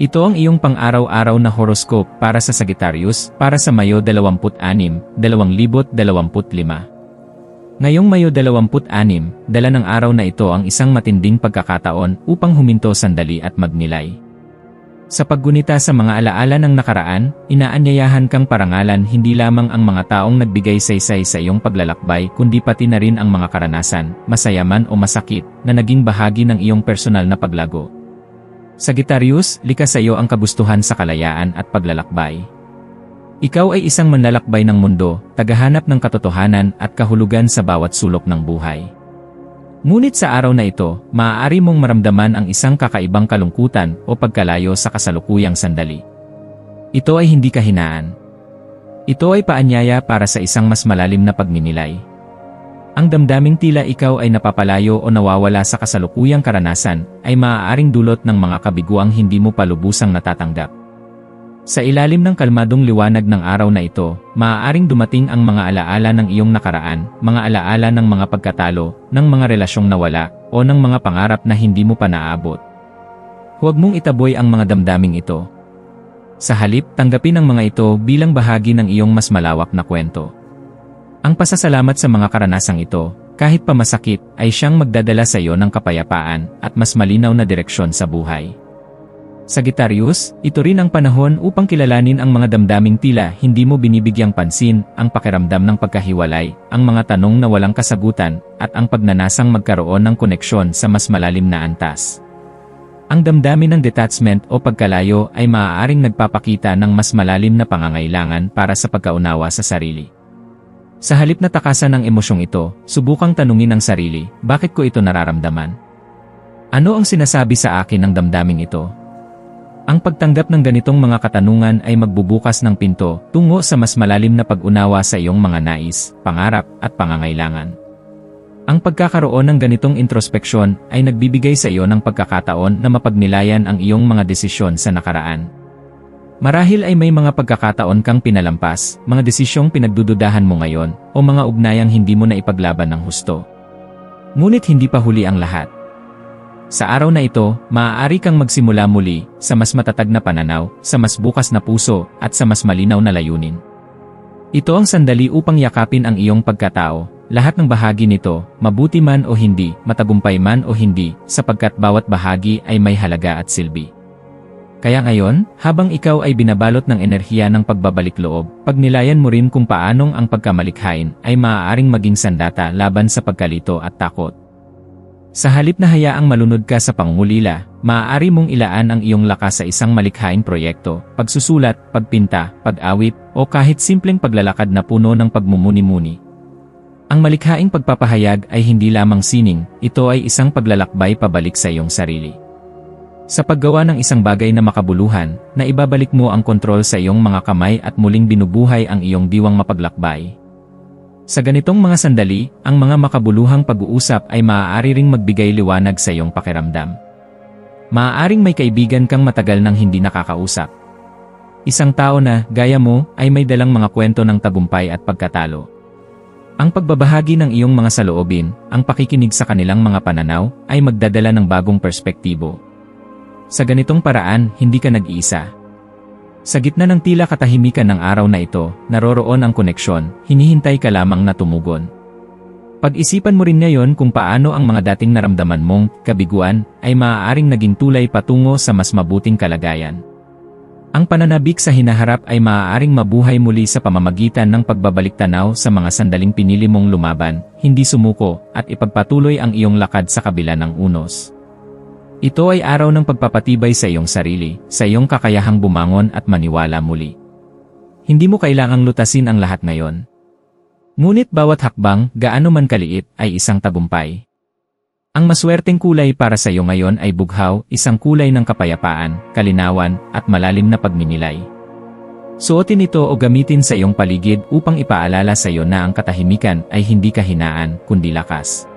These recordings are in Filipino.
Ito ang iyong pang-araw-araw na horoscope para sa Sagittarius para sa Mayo 26, 2025. Ngayong Mayo 26, dala ng araw na ito ang isang matinding pagkakataon upang huminto sandali at magnilay. Sa paggunita sa mga alaala ng nakaraan, inaanyayahan kang parangalan hindi lamang ang mga taong nagbigay saysay sa iyong paglalakbay kundi pati na rin ang mga karanasan, masayaman o masakit, na naging bahagi ng iyong personal na paglago. Sagittarius, likas sa iyo ang kagustuhan sa kalayaan at paglalakbay. Ikaw ay isang manlalakbay ng mundo, tagahanap ng katotohanan at kahulugan sa bawat sulok ng buhay. Ngunit sa araw na ito, maaari mong maramdaman ang isang kakaibang kalungkutan o pagkalayo sa kasalukuyang sandali. Ito ay hindi kahinaan. Ito ay paanyaya para sa isang mas malalim na pagninilay. Ang damdaming tila ikaw ay napapalayo o nawawala sa kasalukuyang karanasan ay maaaring dulot ng mga kabiguang hindi mo palubusang natatanggap. Sa ilalim ng kalmadong liwanag ng araw na ito, maaaring dumating ang mga alaala ng iyong nakaraan, mga alaala ng mga pagkatalo, ng mga relasyong nawala, o ng mga pangarap na hindi mo pa naabot. Huwag mong itaboy ang mga damdaming ito. Sa halip, tanggapin ang mga ito bilang bahagi ng iyong mas malawak na kwento. Ang pasasalamat sa mga karanasang ito, kahit pa masakit, ay siyang magdadala sa iyo ng kapayapaan at mas malinaw na direksyon sa buhay. Sagittarius, ito rin ang panahon upang kilalanin ang mga damdaming tila hindi mo binibigyang pansin, ang pakiramdam ng pagkahiwalay, ang mga tanong na walang kasagutan, at ang pagnanasang magkaroon ng koneksyon sa mas malalim na antas. Ang damdamin ng detachment o pagkalayo ay maaaring nagpapakita ng mas malalim na pangangailangan para sa pagkaunawa sa sarili. Sa halip na takasan ng emosyong ito, subukang tanungin ang sarili, bakit ko ito nararamdaman? Ano ang sinasabi sa akin ng damdaming ito? Ang pagtanggap ng ganitong mga katanungan ay magbubukas ng pinto tungo sa mas malalim na pag-unawa sa iyong mga nais, pangarap, at pangangailangan. Ang pagkakaroon ng ganitong introspeksyon ay nagbibigay sa iyo ng pagkakataon na mapagnilayan ang iyong mga desisyon sa nakaraan Marahil ay may mga pagkakataon kang pinalampas, mga desisyong pinagdududahan mo ngayon, o mga ugnayang hindi mo na ipaglaban ng husto. Ngunit hindi pa huli ang lahat. Sa araw na ito, maaari kang magsimula muli, sa mas matatag na pananaw, sa mas bukas na puso, at sa mas malinaw na layunin. Ito ang sandali upang yakapin ang iyong pagkatao, lahat ng bahagi nito, mabuti man o hindi, matagumpay man o hindi, sapagkat bawat bahagi ay may halaga at silbi. Kaya ngayon, habang ikaw ay binabalot ng enerhiya ng pagbabalik loob, pagnilayan mo rin kung paanong ang pagkamalikhain ay maaaring maging sandata laban sa pagkalito at takot. Sa halip na hayaang malunod ka sa pangungulila, maaari mong ilaan ang iyong lakas sa isang malikhaing proyekto, pagsusulat, pagpinta, pag-awit, o kahit simpleng paglalakad na puno ng pagmumuni-muni. Ang malikhaing pagpapahayag ay hindi lamang sining, ito ay isang paglalakbay pabalik sa iyong sarili. Sa paggawa ng isang bagay na makabuluhan, na ibabalik mo ang kontrol sa iyong mga kamay at muling binubuhay ang iyong diwang mapaglakbay. Sa ganitong mga sandali, ang mga makabuluhang pag-uusap ay maaari ring magbigay liwanag sa iyong pakiramdam. Maaaring may kaibigan kang matagal nang hindi nakakausap. Isang tao na, gaya mo, ay may dalang mga kwento ng tagumpay at pagkatalo. Ang pagbabahagi ng iyong mga saloobin, ang pakikinig sa kanilang mga pananaw, ay magdadala ng bagong perspektibo. Sa ganitong paraan, hindi ka nag-iisa. Sa gitna ng tila katahimikan ng araw na ito, naroroon ang koneksyon, hinihintay ka lamang na tumugon. Pag-isipan mo rin ngayon kung paano ang mga dating naramdaman mong kabiguan ay maaaring naging tulay patungo sa mas mabuting kalagayan. Ang pananabik sa hinaharap ay maaaring mabuhay muli sa pamamagitan ng pagbabalik tanaw sa mga sandaling pinili mong lumaban, hindi sumuko, at ipagpatuloy ang iyong lakad sa kabila ng unos. Ito ay araw ng pagpapatibay sa iyong sarili, sa iyong kakayahang bumangon at maniwala muli. Hindi mo kailangang lutasin ang lahat ngayon. Ngunit bawat hakbang, gaano man kaliit, ay isang tagumpay. Ang maswerteng kulay para sa iyo ngayon ay bughaw, isang kulay ng kapayapaan, kalinawan, at malalim na pagninilay. Suotin ito o gamitin sa iyong paligid upang ipaalala sa iyo na ang katahimikan ay hindi kahinaan, kundi lakas.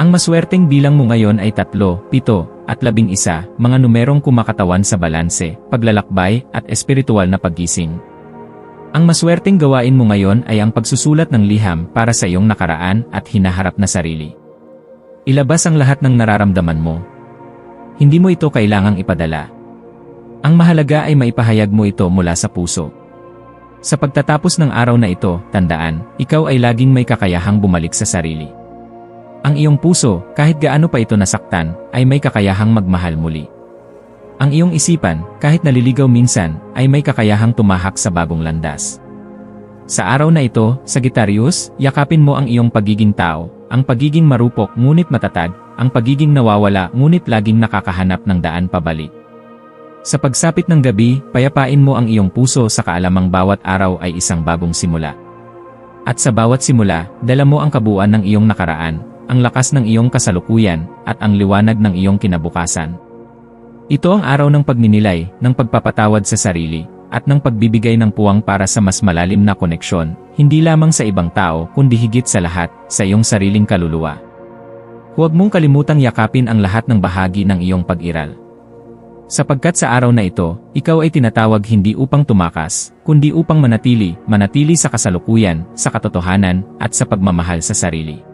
Ang maswerteng bilang mo ngayon ay tatlo, pito, at labing isa, mga numerong kumakatawan sa balanse, paglalakbay, at espiritual na paggising. Ang maswerteng gawain mo ngayon ay ang pagsusulat ng liham para sa iyong nakaraan at hinaharap na sarili. Ilabas ang lahat ng nararamdaman mo. Hindi mo ito kailangang ipadala. Ang mahalaga ay maipahayag mo ito mula sa puso. Sa pagtatapos ng araw na ito, tandaan, ikaw ay laging may kakayahang bumalik sa sarili. Ang iyong puso, kahit gaano pa ito nasaktan, ay may kakayahang magmahal muli. Ang iyong isipan, kahit naliligaw minsan, ay may kakayahang tumahak sa bagong landas. Sa araw na ito, Sagittarius, yakapin mo ang iyong pagiging tao, ang pagiging marupok ngunit matatag, ang pagiging nawawala ngunit laging nakakahanap ng daan pabalik. Sa pagsapit ng gabi, payapain mo ang iyong puso sa kaalamang bawat araw ay isang bagong simula. At sa bawat simula, dala mo ang kabuuan ng iyong nakaraan, ang lakas ng iyong kasalukuyan, at ang liwanag ng iyong kinabukasan. Ito ang araw ng pagninilay, ng pagpapatawad sa sarili, at ng pagbibigay ng puwang para sa mas malalim na koneksyon, hindi lamang sa ibang tao kundi higit sa lahat, sa iyong sariling kaluluwa. Huwag mong kalimutang yakapin ang lahat ng bahagi ng iyong pag-iral. Sapagkat sa araw na ito, ikaw ay tinatawag hindi upang tumakas, kundi upang manatili, manatili sa kasalukuyan, sa katotohanan, at sa pagmamahal sa sarili.